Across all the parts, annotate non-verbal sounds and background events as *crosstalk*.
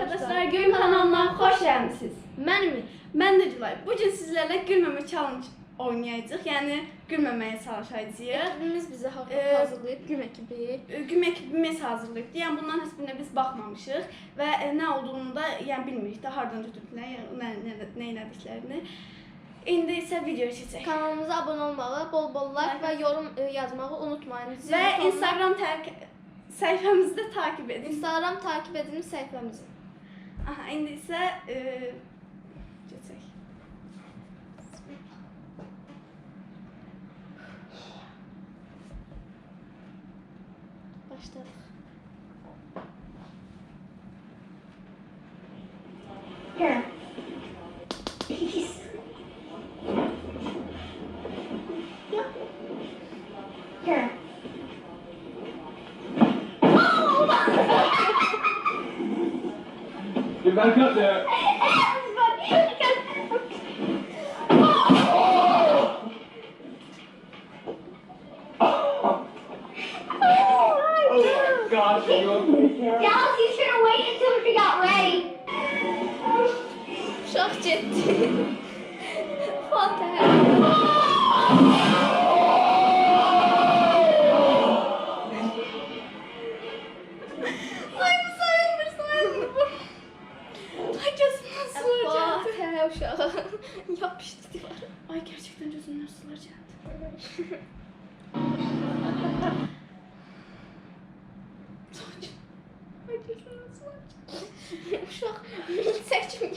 arkadaşlar, Gül kanalına hoş geldiniz. Mən mi? Ben de Gülay. Bugün sizlerle gülmeme challenge oynayacağız. Yani gülmemeye çalışacağız. Ekibimiz bizə ha- hazırlayıb güm ekibi. Güm ekibimiz hazırlayıb. Yəni bundan heç birinə biz baxmamışıq və e, nə olduğunu da yəni bilmirik də hardan götürdülər, yəni nə nə, nə elədiklərini. İndi isə videoya keçək. Kanalımıza abunə olmağı, bol-bol like və yorum e, yazmağı unutmayın. Zil Və Instagram tag səhifəmizi də takib edin. Instagram takip edin səhifəmizi. Aha, indi isə e. Başladıq. Here. Get back up there. Oh my oh, gosh, are you okay? Dallas, you should have waited until she got ready. Uşaq getdi. Uşağı. *laughs* Yapışdı divara. Ay gerçekten gözümden sular geldi. *laughs* Saç. Ay gözümden sular geldi. Uşaq milçək kimi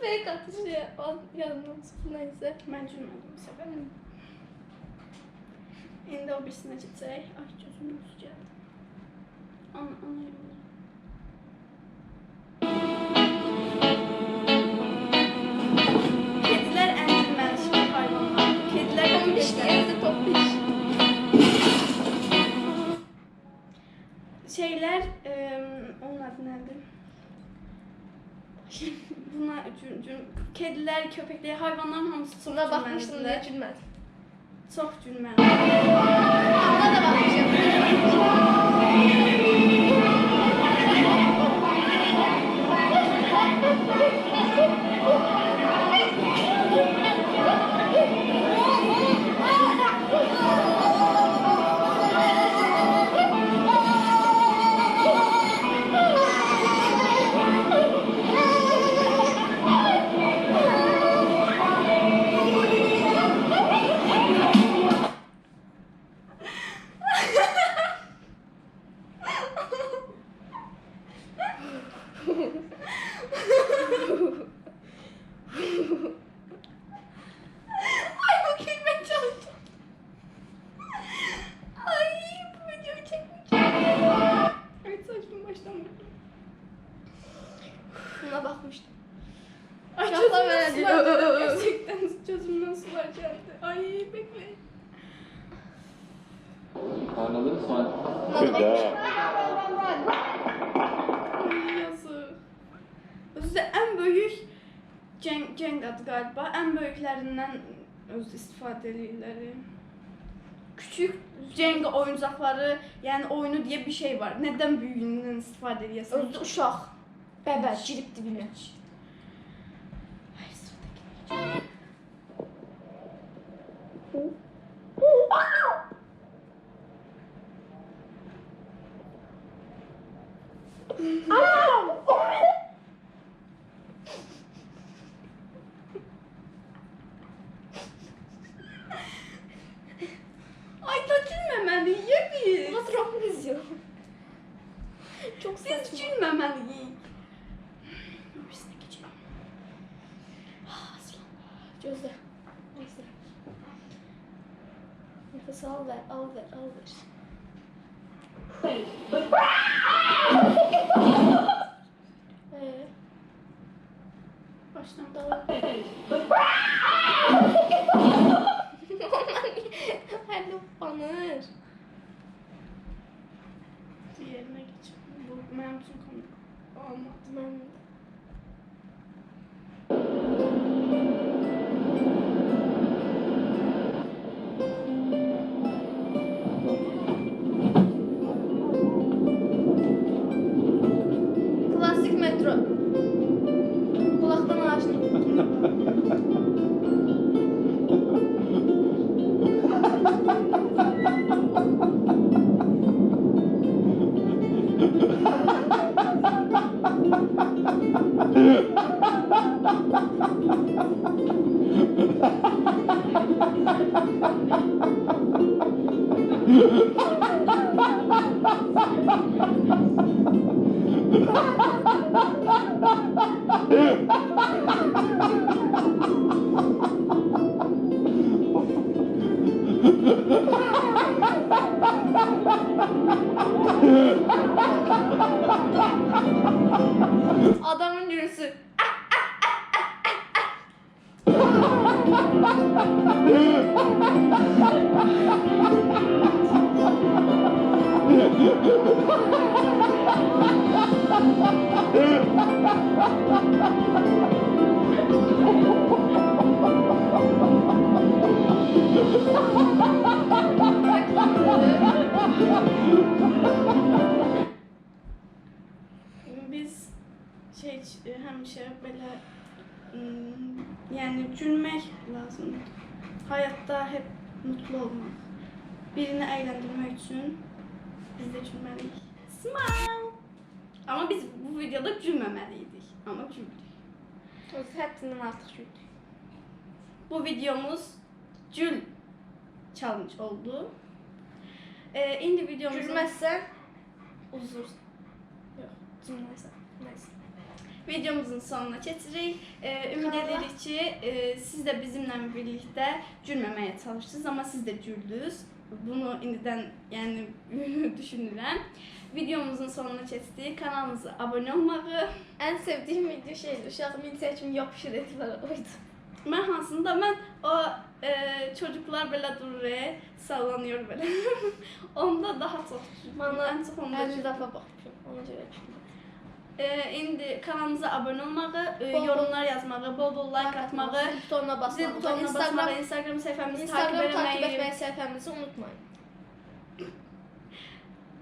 Fake atışıyor. O yanından çıxıb nəysə. Mən gülmədim bu səfər. İndi o birisinə keçək. Ay su gəldi. Ana, ana şey hayvanlar. Kedilər ən Tombiş tombiş. Şeyler, eee onun adı nedir? Buna üçün, kediler, köpekler, hayvanların hamısı Buna baxmışdım gülməlidirlər. deyə gülmədim. Çox Deyir. geldi. *laughs* Gerçekten gözümden sular geldi. Ay bekleyin. Anladın mı? Yazık. Özü də ən böyük Ceng, Ceng adı galiba. Ən böyüklerinden öz istifadə edirlər. Küçük Ceng oyuncaqları, yəni oyunu diye bir şey var. Neden büyüğündən istifadə edirsən? Özü uşaq. Bəbə girib dibinə. Ay, biz. Buna trop izliyor. Çok Biz saçma. gülməməliyik. Birisine geçelim. Ah, Gözlə. Gözlə. Nəfəs al ver, al ver, al ver. Ee, Baştan. davam. Hələ utanır. Diğerine geç. Bu benim metro. Quloqdan ochdim. Ha ha ha ha ha! Adamın gülüsü. *laughs* Biz şey hemşe böyle ım, yani gülmek lazım. Hayatta hep mutlu olmak. Birini eğlendirmek için biz de gülmeliyiz. Smile. Ama biz bu videoda gülmemeliydik. Ama güldük. Öz həddindən artıq güldü. Bu videomuz gül challenge oldu. Ee, indi videomuzun... Gülməzsən uzursan. Yox, gülməzsən. Nəysə. Videomuzun sonuna keçirik. Ee, ümid edirik ki e, siz de bizimle birlikte gülmemeye çalıştınız ama siz de güldünüz. Bunu indiden yani *laughs* düşünürəm. Videomuzun sonuna keçdik. Kanalımıza abone olmağı, Ən sevdiyim video şeydir. Uşaq milçək kimi yapışır etilər oydu. ben hansında ben o e, çocuklar böyle durur, sallanıyor böyle. *laughs* onda daha çok. Bana en çok onda 50 güldüm. dəfə baxmışam. Ona görə Ee, indi kanalımıza abone olmağı, e, Bol yorumlar yazmağı, bol bol like atmağı, butonuna basmağı. butonuna Instagram, basmağı, Instagram sayfamızı Instagram takip takip etmeyi etməyi səhifəmizi unutmayın. *laughs*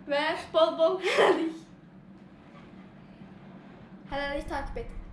ve bol bol *laughs* Hələlik takip edin.